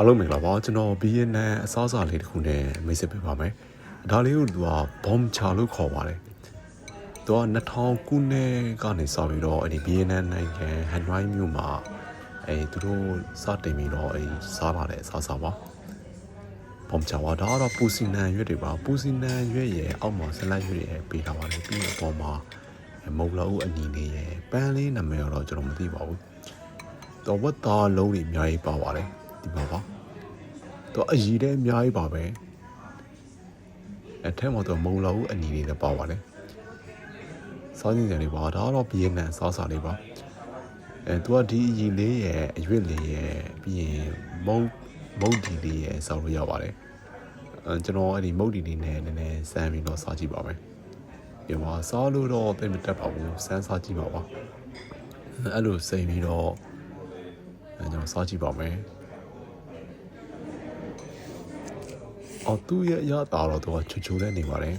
အားလုံးမင်္ဂလာပါကျွန်တော် BNN အစားအစာလေးတစ်ခုနဲ့မိတ်ဆက်ပေးပါမယ်ဒါလေးကိုသူကဘုံချာလို့ခေါ်ပါတယ်သူက2000ခုနှစ်ကနေစပြီးတော့အဲ့ဒီ BNN နိုင်ငံဟန်ရိုင်းမြို့မှာအဲသူတို့စတင်ပြီးတော့အဲစားလာတဲ့အစားအစာပါဘုံချာပါဒါကတော့ပူစီနန်ရွက်တွေပါပူစီနန်ရွက်ရဲ့အောက်မှာဆလတ်ရွက်ရဲ့ပေးထားပါတယ်ပြီးတော့အပေါ်မှာမုံလာဦးအနီနေရဲ့ပန်းလေးနာမည်တော့ကျွန်တော်မသိပါဘူးတော့ဝတ်သားလုံးတွေအများကြီးပါပါတယ် ဒီမှာပါတော့အကြီးတဲ့အများကြီးပါပဲအဲထဲမှာတော့မုံလာဦးအနီနေလည်းပါပါတယ်စားနေတယ်လေးပါဒါကတော့ဗီယက်နမ်စားစာလေးပါအဲသူကဒီအကြီးလေးရဲ့အရွက်လေးရဲ့ပြီးရင်မုံမုတ်ဒီလေးရဲ့စားလို့ရပါတယ်အဲကျွန်တော်အဲ့ဒီမုတ်ဒီလေးနဲ့နည်းနည်းစမ်းပြီးတော့စားကြည့်ပါမယ်ဒီမှာစားလို့တော့တိတ်မတက်ပါဘူးစမ်းစားကြည့်ပါပါအဲ့လိုစိတ်ပြီးတော့အဲကျွန်တော်စားကြည့်ပါမယ် အော်သူ့ရဲ့အရတာတော့သူကချူချူနဲ့နေပါတယ်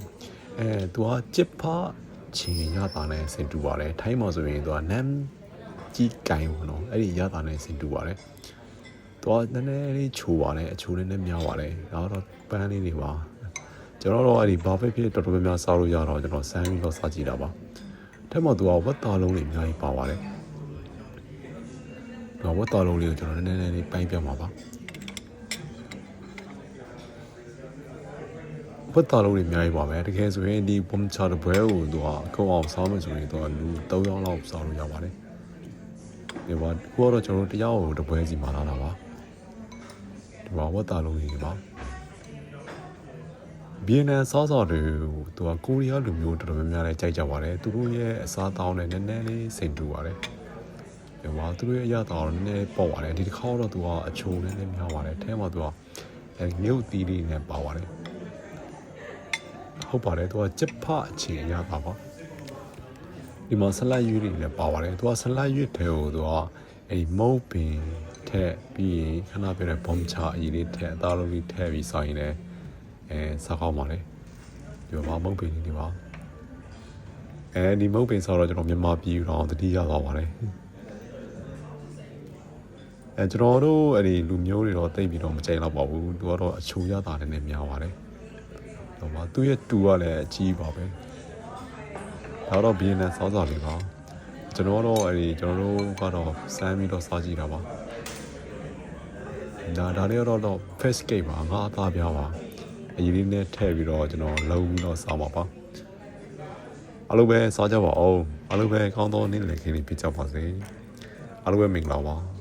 အဲသူကကြစ်ဖာချင်ရတာနဲ့ဆင်တူပါတယ်ထိုင်းမှာဆိုရင်သူကနမ်ကြီးကိုင်ပေါ့နော်အဲ့ဒီရတာနဲ့ဆင်တူပါတယ်သူကနည်းနည်းလေးချိုပါတယ်အချိုးလေးနဲ့များပါတယ်ဒါတော့ပန်းလေးတွေပါကျွန်တော်တော့အဲ့ဒီဘာဖက်ဖြစ်တော်တော်များများစားလို့ရတော့ကျွန်တော်စမ်းပြီးတော့စားကြည့်တာပါထက်မှသူကဝတ်သားလုံးတွေအများကြီးပါပါတယ်တော့ဝတ်သားလုံးလေးကိုကျွန်တော်နည်းနည်းလေးပိုင်းပြမှာပါ ဝတ်သားလုံးတွေအများကြီးပါပဲတကယ်ဆိုရင်ဒီဘုံချာတဲ့ဘွဲကိုသူကအကုန်အောင်စားမယ်ဆိုရင်တော့လူ3ယောက်လောက်စားလို့ရပါတယ်ဒီမှာကိုကတော့ကျွန်တော်တို့တရားကိုတပွဲစီမှာလာတာပါဒီမှာဝတ်သားလုံးကြီးပါဗီယက်နမ်စားစာတွေသူကကိုရီးယားလူမျိုးတော်တော်များများလည်းကြိုက်ကြပါတယ်သူတို့ရဲ့အစားအသောက်နဲ့နည်းနည်းလေးစိန်တူပါတယ်ဒီမှာသူတို့ရဲ့အရသာတော့နည်းနည်းပေါ့ပါတယ်ဒီတစ်ခါတော့သူကအချိုးနည်းနည်းများပါတယ်အဲမှာသူကအဲငုတ်သီးလေးနဲ့ပါပါတယ် ဟုတ်ပါတယ်သူကကြက်ဖအခြေအရသာပါဒီမှာဆလတ်ရွက်တွေလည်းပါပါတယ်သူကဆလတ်ရွက်ထဲကိုသူကအဲဒီမုတ်ပင်ထက်ပြီးရင်ခဏပြတဲ့ဘုံချအကြီးလေးထက်အသားလုံးလေးထည့်ပြီးစားရင်လည်းအဲစားကောင်းပါလေဒီမှာမုတ်ပင်လေးတွေပါအဲဒီမုတ်ပင်ဆိုတော့ကျွန်တော်မြန်မာပြည်တော့တတိယသွားပါတယ်အဲကျွန်တော်တို့အဲ့ဒီလူမျိုးတွေတော့တိတ်ပြီးတော့မကြိုက်တော့ပါဘူးသူကတော့အချိုရတာလည်းနည်းများပါတယ် တော့မှသူ့ရဲ့တူကလည်းအကြီးပါပဲဒါတော့ဘီယန်နန်စောစောလေးပါကျွန်တော်တော့အဲ့ဒီကျွန်တော်တို့ကတော့စမ်းပြီးတော့စားကြည့်တာပါဒါဒါလေးတော့တော့ first gate ပါငါအသားပြားပါအရင်လေးနဲ့ထည့်ပြီးတော့ကျွန်တော်လုံးပြီးတော့စားပါပါအားလုံးပဲစားကြပါအောင်အားလုံးပဲကောင်းသောနေ့လည်ခင်းလေးပြကြပါစေအားလုံးပဲမင်္ဂလာပါ